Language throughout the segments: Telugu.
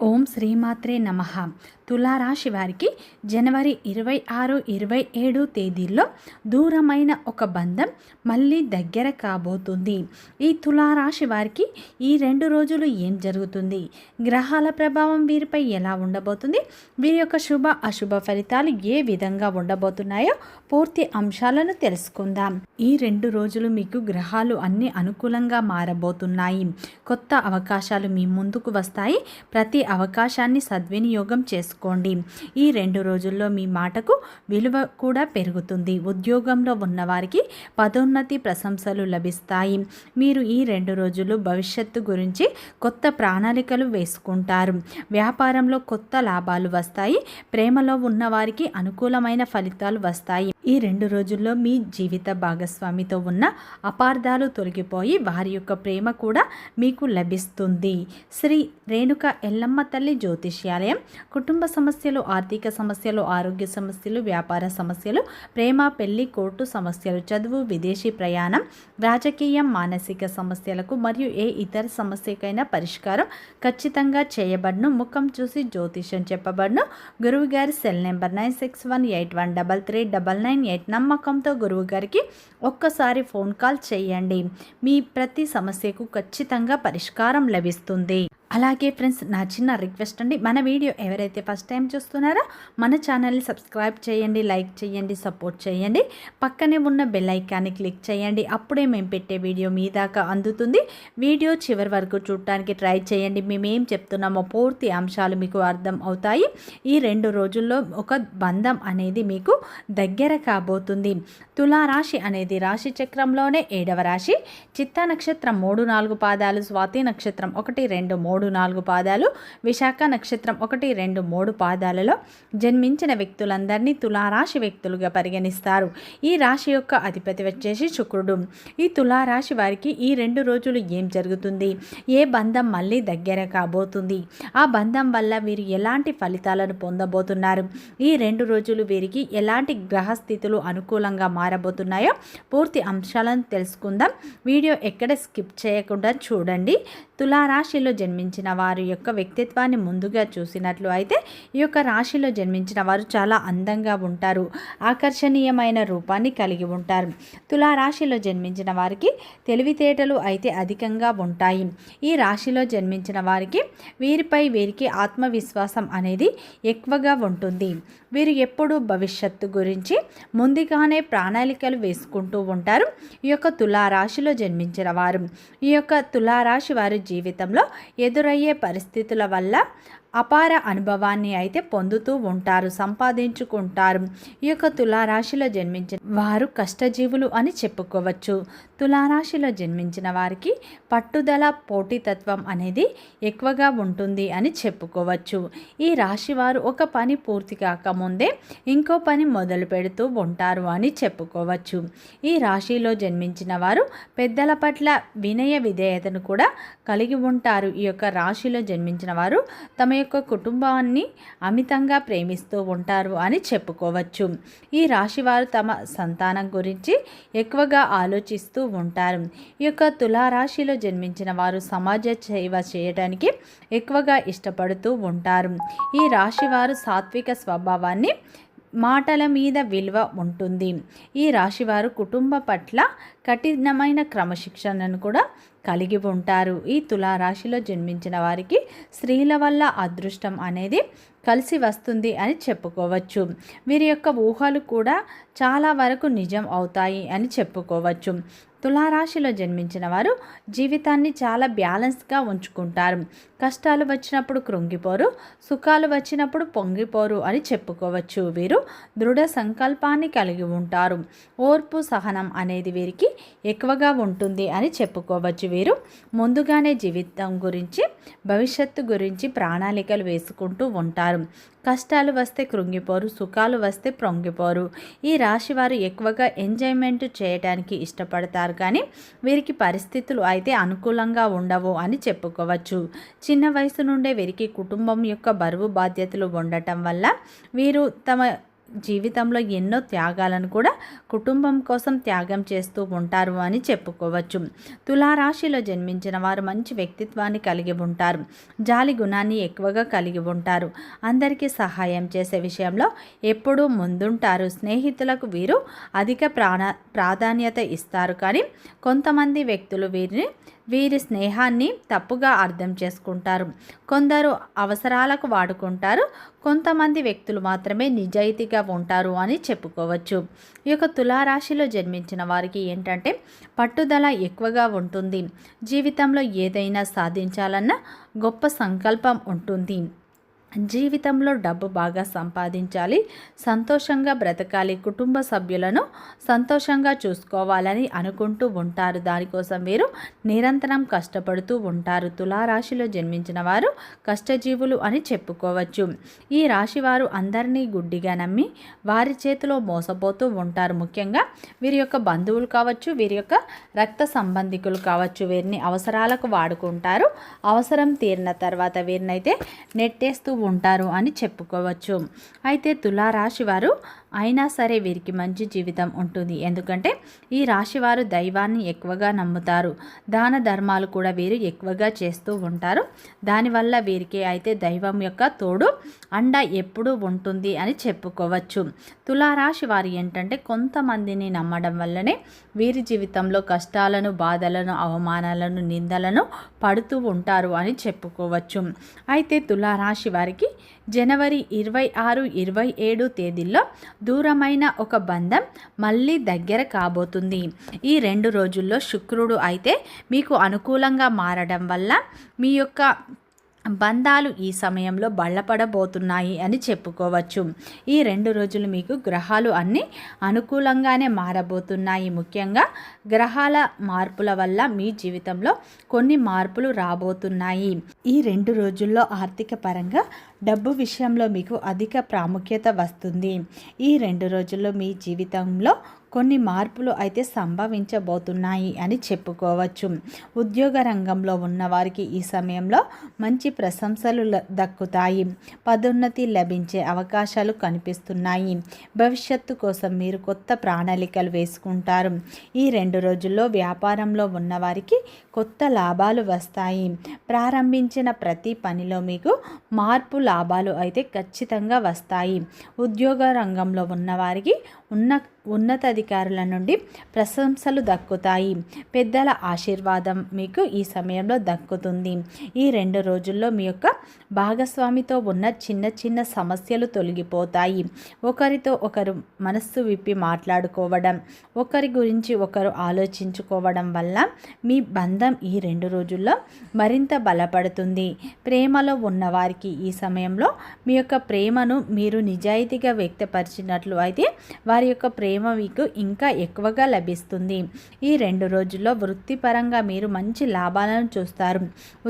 ఓం శ్రీమాత్రే నమ తులారాశి వారికి జనవరి ఇరవై ఆరు ఇరవై ఏడు తేదీల్లో దూరమైన ఒక బంధం మళ్ళీ దగ్గర కాబోతుంది. ఈ తులారాశి వారికి ఈ రెండు రోజులు ఏం జరుగుతుంది? గ్రహాల ప్రభావం వీరిపై ఎలా ఉండబోతుంది? వీరి యొక్క శుభ అశుభ ఫలితాలు ఏ విధంగా ఉండబోతున్నాయో పూర్తి అంశాలను తెలుసుకుందాం. ఈ రెండు రోజులు మీకు గ్రహాలు అన్ని అనుకూలంగా మారబోతున్నాయి. కొత్త అవకాశాలు మీ ముందుకు వస్తాయి. ప్రతి అవకాశాన్ని సద్వినియోగం చేసుకోండి. ఈ రెండు రోజుల్లో మీ మాటకు విలువ కూడా పెరుగుతుంది. ఉద్యోగంలో ఉన్నవారికి పదోన్నతి ప్రశంసలు లభిస్తాయి. మీరు ఈ రెండు రోజులు భవిష్యత్తు గురించి కొత్త ప్రణాళికలు వేసుకుంటారు. వ్యాపారంలో కొత్త లాభాలు వస్తాయి. ప్రేమలో ఉన్నవారికి అనుకూలమైన ఫలితాలు వస్తాయి. ఈ రెండు రోజుల్లో మీ జీవిత భాగస్వామితో ఉన్న అపార్థాలు తొలగిపోయి వారి యొక్క ప్రేమ కూడా మీకు లభిస్తుంది. శ్రీ రేణుక ఎల్లమ్మ తల్లి జ్యోతిష్యాలయం కుటుంబ సమస్యలు ఆర్థిక సమస్యలు ఆరోగ్య సమస్యలు వ్యాపార సమస్యలు ప్రేమ పెళ్ళి కోర్టు సమస్యలు చదువు విదేశీ ప్రయాణం రాజకీయం మానసిక సమస్యలకు మరియు ఏ ఇతర సమస్యకైనా పరిష్కారం ఖచ్చితంగా చేయబడును. ముఖం చూసి జ్యోతిష్యం చెప్పబడును. గురువు గారి cell number nine six one eight one double three double nine eight నమ్మకంతో గురువు గారికి ఒక్కసారి ఫోన్ కాల్ చేయండి. మీ ప్రతి సమస్యకు ఖచ్చితంగా పరిష్కారం లభిస్తుంది. అలాగే ఫ్రెండ్స్ నా చిన్న రిక్వెస్ట్ అండి. మన వీడియో ఎవరైతే ఫస్ట్ టైం చూస్తున్నారో మన ఛానల్ని సబ్స్క్రైబ్ చేయండి లైక్ చేయండి సపోర్ట్ చేయండి. పక్కనే ఉన్న బెల్ ఐకాన్ని క్లిక్ చేయండి. అప్పుడే మేము పెట్టే వీడియో మీ దాకా అందుతుంది. వీడియో చివరి వరకు చూడటానికి ట్రై చేయండి. మేము ఏం చెప్తున్నామో పూర్తి అంశాలు మీకు అర్థం అవుతాయి. ఈ రెండు రోజుల్లో ఒక బంధం అనేది మీకు దగ్గర కాబోతుంది. తులారాశి అనేది రాశి చక్రంలోనే ఏడవ రాశి. చిత్త నక్షత్రం మూడు నాలుగు పాదాలు. స్వాతి నక్షత్రం ఒకటి రెండు మూడు మూడు నాలుగు పాదాలు విశాఖ నక్షత్రం ఒకటి రెండు మూడు పాదాలలో జన్మించిన వ్యక్తులందరినీ తులారాశి వ్యక్తులుగా పరిగణిస్తారు. ఈ రాశి యొక్క అధిపతి వచ్చేసి శుక్రుడు. ఈ తులారాశి వారికి ఈ రెండు రోజులు ఏం జరుగుతుంది? ఏ బంధం మళ్ళీ దగ్గర కాబోతుంది? ఆ బంధం వల్ల వీరు ఎలాంటి ఫలితాలను పొందబోతున్నారు? ఈ రెండు రోజులు వీరికి ఎలాంటి గ్రహస్థితులు అనుకూలంగా మారబోతున్నాయో పూర్తి అంశాలను తెలుసుకుందాం. వీడియో ఎక్కడ స్కిప్ చేయకుండా చూడండి. తులారాశిలో జన్మించిన వారి యొక్క వ్యక్తిత్వాన్ని ముందుగా చూసినట్లు అయితే ఈ యొక్క రాశిలో జన్మించిన వారు చాలా అందంగా ఉంటారు ఆకర్షణీయమైన రూపాన్ని కలిగి ఉంటారు. తులారాశిలో జన్మించిన వారికి తెలివితేటలు అయితే అధికంగా ఉంటాయి. ఈ రాశిలో జన్మించిన వారికి వీరిపై వీరికి ఆత్మవిశ్వాసం అనేది ఎక్కువగా ఉంటుంది. వీరు ఎప్పుడూ భవిష్యత్తు గురించి ముందుగానే ప్రణాళికలు వేసుకుంటూ ఉంటారు. ఈ యొక్క తులారాశిలో జన్మించిన వారు ఈ యొక్క తులారాశి వారి జీవితంలో ఎదురు ఎదురయ్యే పరిస్థితుల వల్ల అపార అనుభవాన్ని అయితే పొందుతూ ఉంటారు సంపాదించుకుంటారు. ఈ యొక్క తులారాశిలో జన్మించిన వారు కష్టజీవులు అని చెప్పుకోవచ్చు. తులారాశిలో జన్మించిన వారికి పట్టుదల పోటీతత్వం అనేది ఎక్కువగా ఉంటుంది అని చెప్పుకోవచ్చు. ఈ రాశి వారు ఒక పని పూర్తి కాకముందే ఇంకో పని మొదలు పెడుతూ ఉంటారు అని చెప్పుకోవచ్చు. ఈ రాశిలో జన్మించిన వారు పెద్దల పట్ల వినయ విధేయతను కూడా కలిగి ఉంటారు. ఈ యొక్క రాశిలో జన్మించిన వారు తమ యొక్క కుటుంబాన్ని అమితంగా ప్రేమిస్తూ ఉంటారు అని చెప్పుకోవచ్చు. ఈ రాశివారు తమ సంతానం గురించి ఎక్కువగా ఆలోచిస్తూ ఉంటారు. ఈ యొక్క తులారాశిలో జన్మించిన వారు సమాజ సేవ చేయడానికి ఎక్కువగా ఇష్టపడుతూ ఉంటారు. ఈ రాశివారు సాత్విక స్వభావాన్ని మాటల మీద విలువ ఉంటుంది. ఈ రాశివారు కుటుంబ పట్ల కఠినమైన క్రమశిక్షణను కూడా కలిగి ఉంటారు. ఈ తులారాశిలో జన్మించిన వారికి స్త్రీల వల్ల అదృష్టం అనేది కలిసి వస్తుంది అని చెప్పుకోవచ్చు. వీరి యొక్క ఊహలు కూడా చాలా వరకు నిజం అవుతాయి అని చెప్పుకోవచ్చు. తులారాశిలో జన్మించిన వారు జీవితాన్ని చాలా బ్యాలెన్స్గా ఉంచుకుంటారు. కష్టాలు వచ్చినప్పుడు కృంగిపోరు సుఖాలు వచ్చినప్పుడు పొంగిపోరు అని చెప్పుకోవచ్చు. వీరు దృఢ సంకల్పాన్ని కలిగి ఉంటారు. ఓర్పు సహనం అనేది వీరికి ఎక్కువగా ఉంటుంది అని చెప్పుకోవచ్చు. వీరు ముందుగానే జీవితం గురించి భవిష్యత్తు గురించి ప్రణాళికలు వేసుకుంటూ ఉంటారు. కష్టాలు వస్తే కృంగిపోరు సుఖాలు వస్తే ప్రొంగిపోరు. ఈ రాశి వారు ఎక్కువగా ఎంజాయ్మెంట్ చేయడానికి ఇష్టపడతారు. కానీ వీరికి పరిస్థితులు అయితే అనుకూలంగా ఉండవు అని చెప్పుకోవచ్చు. చిన్న వయసు నుండే వీరికి కుటుంబం యొక్క బరువు బాధ్యతలు ఉండటం వల్ల వీరు తమ జీవితంలో ఎన్నో త్యాగాలను కూడా కుటుంబం కోసం త్యాగం చేస్తూ ఉంటారు అని చెప్పుకోవచ్చు. తులారాశిలో జన్మించిన వారు మంచి వ్యక్తిత్వాన్ని కలిగి ఉంటారు. జాలి గుణాన్ని ఎక్కువగా కలిగి ఉంటారు. అందరికీ సహాయం చేసే విషయంలో ఎప్పుడూ ముందుంటారు. స్నేహితులకు వీరు అధిక ప్రాణ ప్రాధాన్యత ఇస్తారు. కానీ కొంతమంది వ్యక్తులు వీరిని వీరి స్నేహాన్ని తప్పుగా అర్థం చేసుకుంటారు. కొందరు అవసరాలకు వాడుకుంటారు. కొంతమంది వ్యక్తులు మాత్రమే నిజాయితీగా ఉంటారు అని చెప్పుకోవచ్చు. ఈ యొక్క తులారాశిలో జన్మించిన వారికి ఏంటంటే పట్టుదల ఎక్కువగా ఉంటుంది. జీవితంలో ఏదైనా సాధించాలన్న గొప్ప సంకల్పం ఉంటుంది. జీవితంలో డబ్బు బాగా సంపాదించాలి సంతోషంగా బ్రతకాలి కుటుంబ సభ్యులను సంతోషంగా చూసుకోవాలని అనుకుంటూ ఉంటారు. దానికోసం వీరు నిరంతరం కష్టపడుతూ ఉంటారు. తులారాశిలో జన్మించిన వారు కష్టజీవులు అని చెప్పుకోవచ్చు. ఈ రాశి వారు అందరినీ గుడ్డిగా నమ్మి వారి చేతిలో మోసపోతూ ఉంటారు. ముఖ్యంగా వీరి యొక్క బంధువులు కావచ్చు వీరి యొక్క రక్త సంబంధికులు కావచ్చు వీరిని అవసరాలకు వాడుకుంటారు. అవసరం తీరిన తర్వాత వీరినైతే నెట్టేస్తూ ఉంటారు అని చెప్పుకోవచ్చు. అయితే తులారాశి వారు అయినా సరే వీరికి మంచి జీవితం ఉంటుంది. ఎందుకంటే ఈ రాశివారు దైవాన్ని ఎక్కువగా నమ్ముతారు. దాన ధర్మాలు కూడా వీరు ఎక్కువగా చేస్తూ ఉంటారు. దానివల్ల వీరికి అయితే దైవం యొక్క తోడు అండ ఎప్పుడూ ఉంటుంది అని చెప్పుకోవచ్చు. తులారాశి వారు ఏంటంటే కొంతమందిని నమ్మడం వల్లనే వీరి జీవితంలో కష్టాలను బాధలను అవమానాలను నిందలను పడుతూ ఉంటారు అని చెప్పుకోవచ్చు. అయితే తులారాశి వారికి జనవరి ఇరవై ఆరు ఇరవై ఏడు తేదీల్లో దూరమైన ఒక బంధం మళ్ళీ దగ్గర కాబోతుంది. ఈ రెండు రోజుల్లో శుక్రుడు అయితే మీకు అనుకూలంగా మారడం వల్ల మీ యొక్క బంధాలు ఈ సమయంలో బళ్ళపడబోతున్నాయి అని చెప్పుకోవచ్చు. ఈ రెండు రోజులు మీకు గ్రహాలు అన్నీ అనుకూలంగానే మారబోతున్నాయి. ముఖ్యంగా గ్రహాల మార్పుల వల్ల మీ జీవితంలో కొన్ని మార్పులు రాబోతున్నాయి. ఈ రెండు రోజుల్లో ఆర్థిక పరంగా డబ్బు విషయంలో మీకు అధిక ప్రాముఖ్యత వస్తుంది. ఈ రెండు రోజుల్లో మీ జీవితంలో కొన్ని మార్పులు అయితే సంభవించబోతున్నాయి అని చెప్పుకోవచ్చు. ఉద్యోగ రంగంలో ఉన్నవారికి ఈ సమయంలో మంచి ప్రశంసలు దక్కుతాయి. పదోన్నతి లభించే అవకాశాలు కనిపిస్తున్నాయి. భవిష్యత్తు కోసం మీరు కొత్త ప్రణాళికలు వేసుకుంటారు. ఈ రెండు రోజుల్లో వ్యాపారంలో ఉన్నవారికి కొత్త లాభాలు వస్తాయి. ప్రారంభించిన ప్రతి పనిలో మీకు మార్పు లాభాలు అయితే ఖచ్చితంగా వస్తాయి. ఉద్యోగ రంగంలో ఉన్నవారికి ఉన్న ఉన్నతాధికారుల నుండి ప్రశంసలు దక్కుతాయి. పెద్దల ఆశీర్వాదం మీకు ఈ సమయంలో దక్కుతుంది. ఈ రెండు రోజుల్లో మీ యొక్క భాగస్వామితో ఉన్న చిన్న చిన్న సమస్యలు తొలగిపోతాయి. ఒకరితో ఒకరు మనస్సు విప్పి మాట్లాడుకోవడం ఒకరి గురించి ఒకరు ఆలోచించుకోవడం వల్ల మీ బంధం ఈ రెండు రోజుల్లో మరింత బలపడుతుంది. ప్రేమలో ఉన్నవారికి ఈ సమయంలో మీ యొక్క ప్రేమను మీరు నిజాయితీగా వ్యక్తపరిచినట్లు అయితే వారి యొక్క ప్రేమ ప్రేమ మీకు ఇంకా ఎక్కువగా లభిస్తుంది. ఈ రెండు రోజుల్లో వృత్తిపరంగా మీరు మంచి లాభాలను చూస్తారు.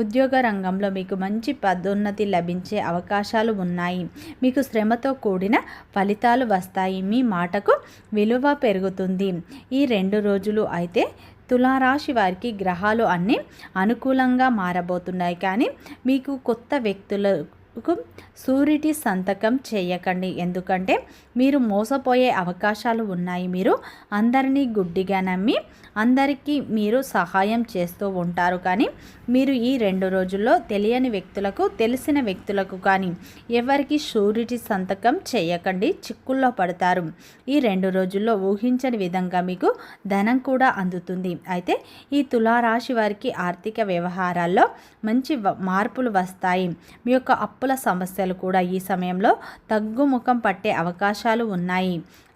ఉద్యోగ రంగంలో మీకు మంచి పదోన్నతి లభించే అవకాశాలు ఉన్నాయి. మీకు శ్రమతో కూడిన ఫలితాలు వస్తాయి. మీ మాటకు విలువ పెరుగుతుంది. ఈ రెండు రోజులు అయితే తులారాశి వారికి గ్రహాలు అన్నీ అనుకూలంగా మారబోతున్నాయి. కానీ మీకు కొత్త వ్యక్తుల కు సూరిటీ సంతకం చేయకండి. ఎందుకంటే మీరు మోసపోయే అవకాశాలు ఉన్నాయి. మీరు అందరినీ గుడ్డిగా నమ్మి అందరికీ మీరు సహాయం చేస్తూ ఉంటారు. కానీ మీరు ఈ రెండు రోజుల్లో తెలియని వ్యక్తులకు తెలిసిన వ్యక్తులకు కానీ ఎవరికి షూరిటీ సంతకం చేయకండి. చిక్కుల్లో పడతారు. ఈ రెండు రోజుల్లో ఊహించని విధంగా మీకు ధనం కూడా అందుతుంది. అయితే ఈ తులారాశి వారికి ఆర్థిక వ్యవహారాల్లో మంచి మార్పులు వస్తాయి. మీ యొక్క అప్పుల సమస్యలు కూడా ఈ సమయంలో తగ్గుముఖం పట్టే అవకాశాలు ఉన్నాయి.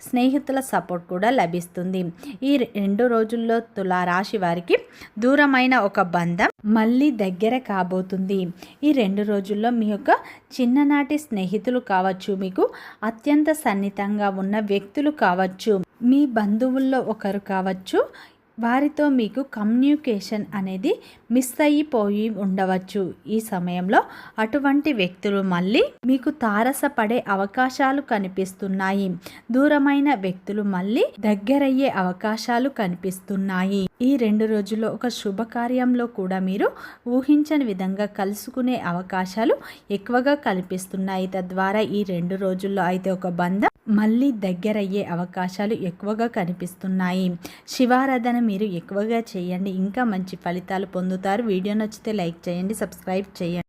స్నేహితుల సపోర్ట్ కూడా లభిస్తుంది. ఈ రెండు రోజుల్లో తులారాశి వారికి దూరమైన ఒక బంధం మళ్ళీ దగ్గర కాబోతుంది. ఈ రెండు రోజుల్లో మీ యొక్క చిన్ననాటి స్నేహితులు కావచ్చు మీకు అత్యంత సన్నిహితంగా ఉన్న వ్యక్తులు కావచ్చు మీ బంధువుల్లో ఒకరు కావచ్చు వారితో మీకు కమ్యూనికేషన్ అనేది మిస్ అయిపోయి ఉండవచ్చు. ఈ సమయంలో అటువంటి వ్యక్తులు మళ్ళీ మీకు తారసపడే అవకాశాలు కనిపిస్తున్నాయి. దూరమైన వ్యక్తులు మళ్ళీ దగ్గరయ్యే అవకాశాలు కనిపిస్తున్నాయి. ఈ రెండు రోజుల్లో ఒక శుభకార్యంలో కూడా మీరు ఊహించని విధంగా కలుసుకునే అవకాశాలు ఎక్కువగా కనిపిస్తున్నాయి. తద్వారా ఈ రెండు రోజుల్లో అయితే ఒక బంధం మళ్ళీ దగ్గరయ్యే అవకాశాలు ఎక్కువగా కనిపిస్తున్నాయి. శివారాధన మీరు ఎక్కువగా చేయండి. ఇంకా మంచి ఫలితాలు పొందుతారు. వీడియో నచ్చితే లైక్ చేయండి సబ్స్క్రైబ్ చేయండి.